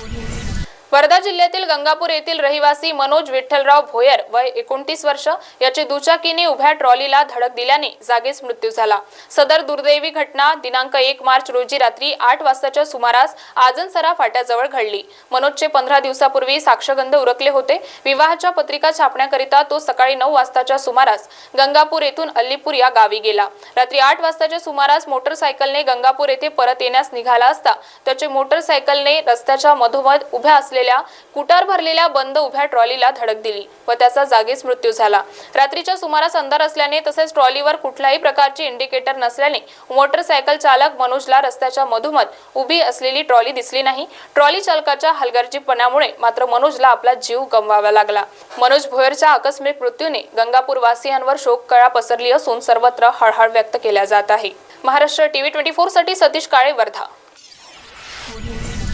Audio. Wardha जिल्ह्यातील गंगापूर येथील रहिवासी मनोज विठ्ठलराव भोयर वय एकोणतीस वर्ष याची दुचाकीने उभ्या ट्रॉलीला धडक दिल्याने जागीच मृत्यू झाला. सदर दुर्दैवी घटना दिनांक एक मार्च रोजी रात्री आठ वाजताच्या सुमारास आजनसरा फाट्याजवळ घडली. मनोजचे पंधरा दिवसापूर्वी साक्षगंध उरकले होते. विवाहाच्या पत्रिका छापण्याकरिता तो सकाळी नऊ वाजताच्या सुमारास गंगापूर येथून अल्लीपूर या गावी गेला. रात्री आठ वाजताच्या सुमारास मोटरसायकलने गंगापूर येथे परत येण्यास निघाला असता त्याचे मोटरसायकलने रस्त्याच्या मधोमध उभ्या असलेल्या कुटार भरलेल्या बंद उभ्या ट्रॉलीला धडक दिली व त्याचा जागीच मृत्यू झाला. रात्रीच्या सुमारास अंधार असल्याने तसेच ट्रॉलीवर कुठल्याही प्रकारचे इंडिकेटर नसल्याने मोटरसायकल चालक मनोजला रस्त्याच्या मधोमध उभी असलेली ट्रॉली दिसली नाही. ट्रॉली चालकाच्या हलगर्जीपणामुळे मात्र मनोजला आपला जीव गमवावा लागला. मनोज भोयरच्या आकस्मिक मृत्यूने गंगापूर वासियांवर शोककळा पसरली असून सर्वत्र हळहळ व्यक्त केल्या जात आहे. महाराष्ट्र टीव्ही ट्वेंटी फोरसाठी सतीश काळे वर्धा